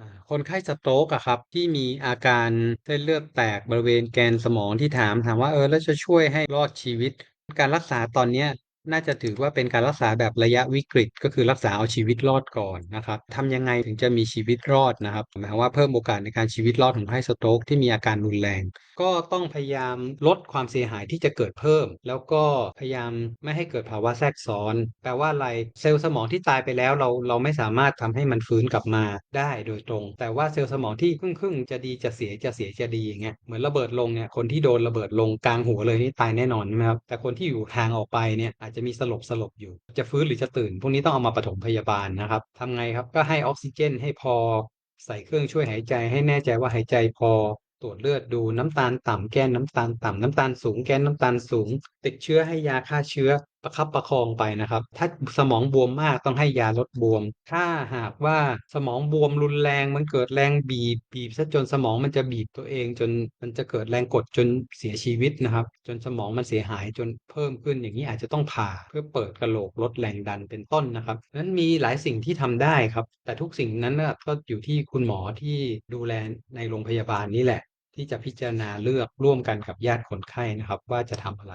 อ่าคนไข้สโตรกอะครับ ที่มีอาการเส้นเลือดแตกบริเวณแกนสมองที่ถาม ถามว่า เออ แล้วจะช่วยให้รอดชีวิต การรักษาตอนเนี้ย น่าจะถือว่าเป็นการรักษาแบบระยะวิกฤต ก็คือรักษาเอาชีวิตรอดก่อนนะครับทำยังไงถึงจะมีชีวิตรอดนะครับหมายความว่าเพิ่มโอกาสในการชีวิตรอดของคนไข้สโตรกที่มีอาการรุนแรง ก็ต้องพยายามลดความเสียหายที่จะเกิดเพิ่ม แล้วก็พยายามไม่ให้เกิดภาวะแทรกซ้อน แปลว่าอะไรเซลล์สมองที่ตายไปแล้วเราเราไม่สามารถทำให้มันฟื้นกลับมาได้โดยตรง แต่ว่าเซลล์สมองที่ครึ่งครึ่งจะดีจะเสียจะเสียจะดีอย่างเงี้ยเหมือนระเบิดลงเนี่ยคนที่โดนระเบิดลงกลางหัวเลยนี่ตายแน่นอนใช่ไหมครับแต่คนที่อยู่ทางออกไปเนี่ยจจะมีสลบสลบอยู่ จะฟื้นหรือจะตื่น พวกนี้ต้องเอามาปฐมพยาบาลนะครับทำไงครับก็ให้ออกซิเจนให้พอ ใส่เครื่องช่วยหายใจ ให้แน่ใจว่าหายใจพอ ตรวจเลือดดูน้ำตาลต่ำแก้น้ำตาลต่ำน้ำตาลสูงแก้น้ำตาลสูง ติดเชื้อให้ยาฆ่าเชื้อ ประคับประคองไปนะครับ ถ้าสมองบวมมากต้องให้ยาลดบวม ถ้าหากว่าสมองบวมรุนแรงมันเกิดแรงบีบบีบซะจนสมองมันจะบีบตัวเอง จนมันจะเกิดแรงกดจนเสียชีวิตนะครับ จนสมองมันเสียหายจนเพิ่มขึ้นอย่างนี้อาจจะต้องผ่าเพื่อเปิดกระโหลกลดแรงดันเป็นต้นนะครับนั้นมีหลายสิ่งที่ทำได้ครับ แต่ทุกสิ่งนั้นก็อยู่ที่คุณหมอที่ดูแลในโรงพยาบาลนี่แหละ ที่จะพิจารณาเลือกร่วมกันกับญาติคนไข้นะครับ ว่าจะทำอะไร